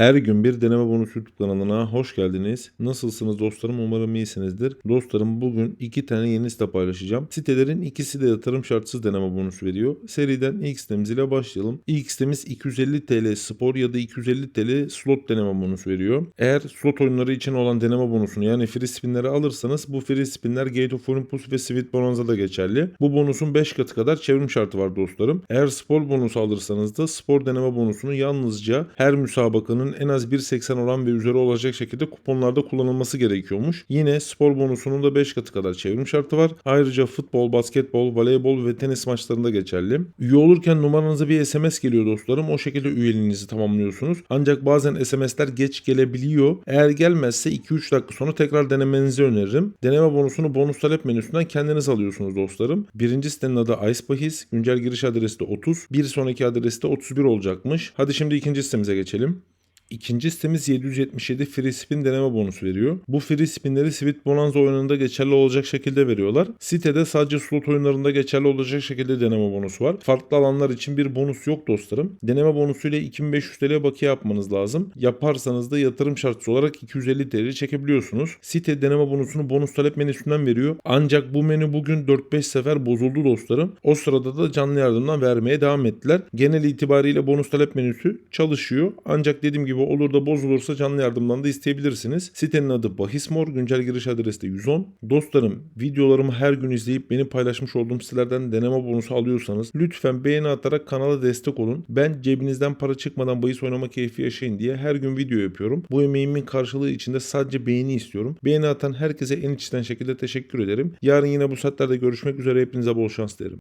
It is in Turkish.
Her gün bir deneme bonusu YouTube kanalına hoş geldiniz. Nasılsınız dostlarım? Umarım iyisinizdir. Dostlarım bugün iki tane yeni site paylaşacağım. Sitelerin ikisi de yatırım şartsız deneme bonusu veriyor. Seriden ilk sitemiz ile başlayalım. İlk sitemiz 250 TL spor ya da 250 TL slot deneme bonusu veriyor. Eğer slot oyunları için olan deneme bonusunu yani free spinleri alırsanız bu free spinler Gate of Olympus ve Sweet Bonanza'da geçerli. Bu bonusun 5 katı kadar çevrim şartı var dostlarım. Eğer spor bonusu alırsanız da spor deneme bonusunu yalnızca her müsabakanın en az 1.80 oran ve üzeri olacak şekilde kuponlarda kullanılması gerekiyormuş. Yine spor bonusunun da 5 katı kadar çevrim şartı var. Ayrıca futbol, basketbol, voleybol ve tenis maçlarında geçerli. Üye olurken numaranıza bir SMS geliyor dostlarım. O şekilde üyeliğinizi tamamlıyorsunuz. Ancak bazen SMS'ler geç gelebiliyor. Eğer gelmezse 2-3 dakika sonra tekrar denemenizi öneririm. Deneme bonusunu bonus talep menüsünden kendiniz alıyorsunuz dostlarım. Birinci sitenin adı Ice Bahis. Güncel giriş adresi de 30. Bir sonraki adresi de 31 olacakmış. Hadi şimdi ikinci sitemize geçelim. İkinci sitemiz 777 free spin deneme bonusu veriyor. Bu free spinleri Sweet Bonanza oyununda geçerli olacak şekilde veriyorlar. Sitede sadece slot oyunlarında geçerli olacak şekilde deneme bonusu var. Farklı alanlar için bir bonus yok dostlarım. Deneme bonusuyla 2500 TL bakiye yapmanız lazım. Yaparsanız da yatırım şartısı olarak 250 TL çekebiliyorsunuz. Site deneme bonusunu bonus talep menüsünden veriyor. Ancak bu menü bugün 4-5 sefer bozuldu dostlarım. O sırada da canlı yardımdan vermeye devam ettiler. Genel itibariyle bonus talep menüsü çalışıyor. Ancak dediğim gibi olur da bozulursa canlı yardımdan da isteyebilirsiniz. Sitenin adı Bahismor. Güncel giriş adresi de 110. Dostlarım videolarımı her gün izleyip benim paylaşmış olduğum sitelerden deneme bonusu alıyorsanız lütfen beğeni atarak kanala destek olun. Ben cebinizden para çıkmadan bahis oynama keyfi yaşayın diye her gün video yapıyorum. Bu emeğimin karşılığı içinde sadece beğeni istiyorum. Beğeni atan herkese en içten şekilde teşekkür ederim. Yarın yine bu saatlerde görüşmek üzere. Hepinize bol şans derim.